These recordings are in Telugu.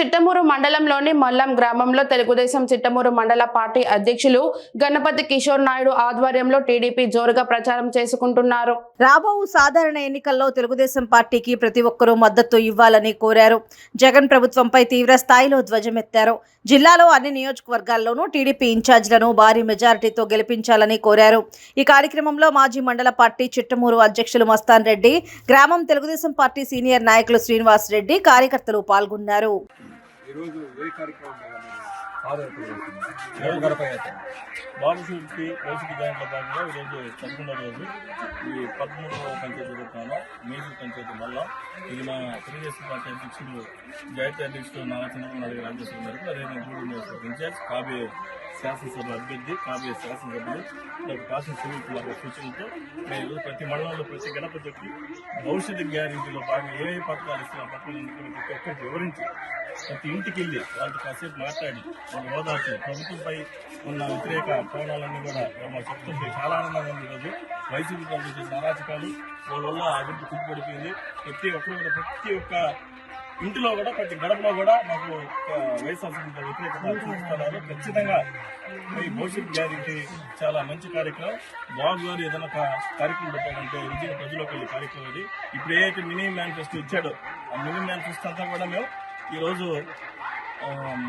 చిట్టమూరు మండలంలోని మల్లం గ్రామంలో తెలుగుదేశం చిట్టమూరు మండల పార్టీ అధ్యక్షులు గణపతి కిషోర్ నాయుడు ఆధ్వర్యంలో టీడీపీ జోరుగా ప్రచారం చేసుకుంటున్నారు. రాబో సాధారణ ఎన్నికల్లో తెలుగుదేశం పార్టీకి ప్రతి ఒక్కరూ మద్దతు ఇవ్వాలని కోరారు. జగన్ ప్రభుత్వంపై తీవ్ర స్థాయిలో ధ్వజమెత్తారు. జిల్లాలో అన్ని నియోజకవర్గాల్లోనూ టీడీపీ ఇన్ఛార్జీలను భారీ మెజారిటీతో గెలిపించాలని కోరారు. ఈ కార్యక్రమంలో మాజీ మండల పార్టీ చిట్టమూరు అధ్యక్షులు మస్తాన్ రెడ్డి గ్రామం తెలుగుదేశం పార్టీ సీనియర్ నాయకులు శ్రీనివాస్ రెడ్డి కార్యకర్తలు పాల్గొన్నారు. ఈరోజు ఏ కార్యక్రమం మీద మీరు పాదయాత్ర భాగంగా ఈరోజు పదకొండవ రోజు ఈ పదమూడవ పంచాయతీ జరుగుతాను మేజర్ పంచాయతీ వల్ల ఇది మా తెలుగుదేశం పార్టీ అధ్యక్షుడు జాతీయ అధ్యక్షుడు నారా చంద్రబాబు నాయుడు గారి ఆదేశం మేరకు అదేవిధంగా గూడూరు ఇన్ఛార్జ్ కాబే శాసనసభ అభ్యర్థి కాబే శాసనసభ్యులు డాక్టర్ కాశీ సునీల్ సూచనలతో మేము ప్రతి మండలంలో ప్రతి గణపతికి భవిష్యత్తు గ్యారెంటీలో భాగంగా ఏ ఏ పథకాలు ఇస్తున్న పథకాలు ప్రతి ఒక్కరికి వివరించి ప్రతి ఇంటికి వెళ్ళి వాళ్ళతో కాసేపు మాట్లాడి వాళ్ళు ఓదార్చి ప్రభుత్వంపై ఉన్న వ్యతిరేక కోణాలన్నీ కూడా మా చెప్తుంటే చాలా ఆనందంగా ఉంది ఈరోజు వైసీపీ ప్రభుత్వం చేసిన అరాచకాలు వాళ్ళ వల్ల అభివృద్ధి కుంటుపడిపోయింది. ప్రతి ఒక్కరు కూడా ప్రతి ఒక్క ఇంటిలో కూడా ప్రతి గడపలో కూడా మాకు వైఎస్ఆర్ వైఎస్ఆర్సీపీ వ్యతిరేకత చూస్తున్నారు ఖచ్చితంగా ఈ భవిష్యత్ గ్యారెంటీ చాలా మంచి కార్యక్రమం. బాబు గారు ఏదైనా ఒక కార్యక్రమం పెట్టారంటే విజయ ప్రజలకు కార్యక్రమం ఇది. ఇప్పుడు ఏదైతే మినీ మేనిఫెస్టో ఇచ్చాడో. ఆ మినీ మేనిఫెస్టో అంతా కూడా మేము ఈరోజు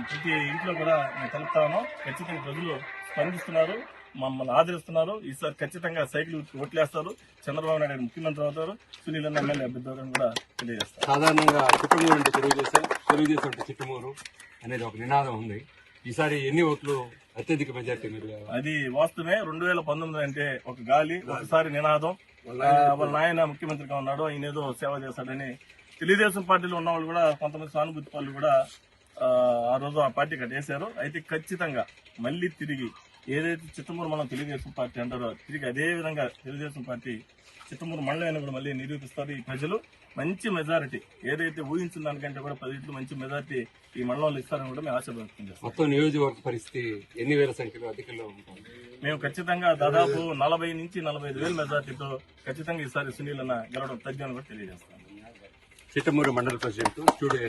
ప్రతి ఇంట్లో కూడా మేము తెలుపుతాము ఖచ్చితంగా ప్రజలు స్పందిస్తున్నారు. మమ్మల్ని ఆదరిస్తున్నారు. ఈసారి ఖచ్చితంగా సైకిల్ ఓట్లేస్తారు. చంద్రబాబు నాయుడు ముఖ్యమంత్రి అవుతారు. సునీల్ అన్న ఎమ్మెల్యే అభ్యర్థి కూడా తెలియజేస్తారు. సాధారణంగా చిట్టమూరు అంటే తెలుగుదేశం తెలుగుదేశం అంటే చిట్టమూరు అనేది ఒక నినాదం ఉంది. ఈసారి ఎన్ని ఓట్లు అత్యధిక మెజార్టీ మీరు అది వాస్తవమే. రెండు వేల పంతొమ్మిది అంటే ఒక గాలి ఒకసారి నినాదం. వాళ్ళ నాయన ముఖ్యమంత్రిగా ఉన్నాడు. ఆయన ఏదో సేవ చేస్తాడని తెలుగుదేశం పార్టీలో ఉన్న వాళ్ళు కూడా కొంతమంది సానుభూతి వాళ్ళు కూడా ఆ, ఆ రోజు ఆ పార్టీ కట్టేశారు. అయితే ఖచ్చితంగా మళ్ళీ తిరిగి ఏదైతే చిత్తమూరు మనం తెలుగుదేశం పార్టీ అంటారో తిరిగి అదే విధంగా తెలుగుదేశం పార్టీ చిత్తమూరు మండలాన్ని కూడా మళ్ళీ నిరూపిస్తారు. ఈ ప్రజలు మంచి మెజారిటీ ఏదైతే ఊహించిన దానికంటే కూడా పది మంచి మెజారిటీ ఈ మండలంలో ఇస్తారని కూడా మేము ఆశ వ్యక్తం చేస్తాం. మొత్తం నియోజకవర్గ పరిస్థితి ఎన్ని వేల సంఖ్యలో అధికంలో ఉంటుంది? మేము ఖచ్చితంగా దాదాపు నలభై నుంచి నలభై ఐదు వేల మెజార్టీతో ఖచ్చితంగా ఈసారి సునీల్ అన్న గెలవడం తగ్గని కూడా తెలియజేస్తాను చిట్టమూరు మండల ప్రెసిడెంట్ స్టూడియో